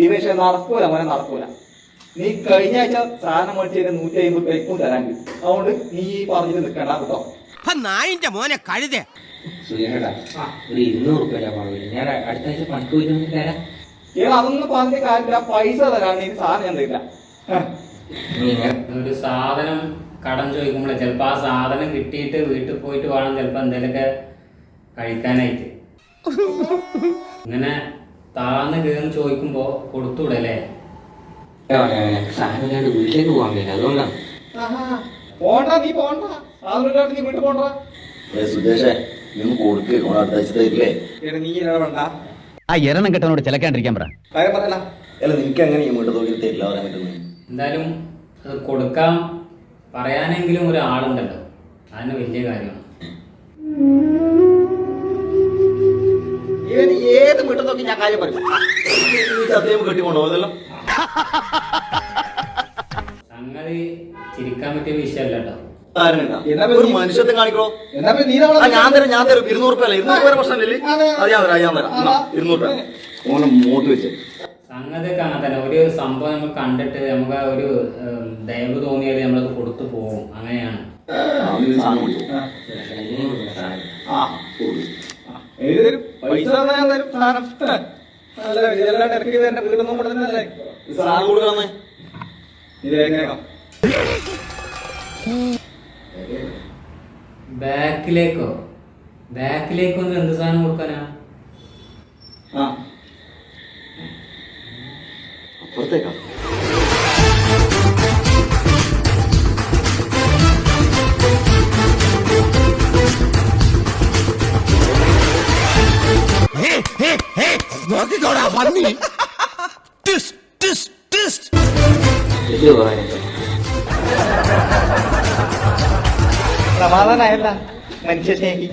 ഈ പക്ഷെ നടക്കൂല മോനെ നടക്കൂല. നീ കഴിഞ്ഞ ആഴ്ച സാധനം മേടിച്ചതിന് നൂറ്റി അമ്പത് പേക്കും തരാൻ കിട്ടും അതുകൊണ്ട് നീ ഈ പറഞ്ഞിട്ട് നിൽക്കണ്ട കേട്ടോ. നായിന്റെ മോനെ കഴുതേ. സുഖേടാ ഒരു ഇരുന്നൂറ് രൂപ ഞാൻ അടുത്ത ആഴ്ച പണിക്ക് പോയിട്ട് തരാം. ഏ അതൊന്നും പറഞ്ഞ കാര്യമില്ല. പൈസ തരാൻ നീ സാധനം ഞാൻ തരില്ല. നീ ഒരു സാധനം കടം ചോദിക്കുമ്പോൾ ചിലപ്പോൾ ആ സാധനം കിട്ടിയിട്ട് വീട്ടിൽ പോയിട്ട് വേണം ചിലപ്പോൾ എന്തെങ്കിലുമൊക്കെ കഴിക്കാനായിട്ട്. ഇങ്ങനെ താന്ന് കയറി ചോദിക്കുമ്പോ കൊടുത്തൂടല്ലേ സാധനം ഇല്ലാണ്ട് വീട്ടിലേക്ക് പോകാൻ കഴിയില്ല അതുകൊണ്ടാണ് പോണ്ട നീ പോണ്ട. സാധനം ഇല്ലാണ്ട് നീ വീട്ടിൽ പോണ്ട. സുദേശേ നീ ഒന്ന് കൊടുക്ക് ഓൺ അടുത്ത ആഴ്ച തരില്ലേ? നീ ഇടപെടണ്ട ആ എരണം കെട്ടവനോട് ചിലക്കാണ്ടിരിക്കാൻ പറ. കാര്യം പറയല അല്ല നിനക്ക് എങ്ങനെ ഈ വീട്ടിൽ തോന്നി തരില്ല? പറയാൻ പറ്റുന്നത് എന്തായാലും കൊടുക്കാം. കൊടുക്കാൻ പറയാനെങ്കിലും ഒരാളുണ്ടല്ലോ. അതിന് വലിയ കാര്യമാണ് ഇവൻ ഏത് വീട്ടിൽ നോക്കി ഞാൻ കാര്യം പറയും സത്യം കെട്ടിക്കൊണ്ടോ അതെല്ലാം സംഗതി ചിരിക്കാൻ പറ്റിയ വിഷയമല്ല കേട്ടോ ഒരു മനുഷ്യത്തെ കാണിക്കണോ ഞാൻ തരാം ഞാൻ തരും ഇരുന്നൂറ് രൂപ അല്ല ഇരുന്നൂറ് രൂപ പ്രശ്നമില്ലേ അതെ. അത് ഞാൻ തരാം ഞാൻ തരാം ഇരുന്നൂറ് രൂപ ഓനെ വെച്ച് സംഗതിയൊക്കെ അങ്ങനെ തന്നെ ഒരു സംഭവം നമ്മൾ കണ്ടിട്ട് നമുക്ക് ആ ഒരു ദയവ് തോന്നിയാൽ നമ്മളത് കൊടുത്തു പോകും അങ്ങനെയാണ് ആ, പൈസ ഞാൻ തരും. സാധനം അല്ല ഇതെല്ലാം ഇറക്കി എന്റെ വീടൊന്നും കൂടെ സാധനം കൊടുക്കണമെന്ന് ഇത് എങ്ങനെയാ? ബാക്കിലേക്കോ ഒന്ന് എന്ത് സാധനം കൊടുക്കാനാ? ആ. അപ്പുറത്തേക്കാ. നോക്കിക്കോടാ പന്നി. ടിസ് ടിസ് ടിസ് സമാധാനായല്ല മനുഷ്യ സ്നേഹി.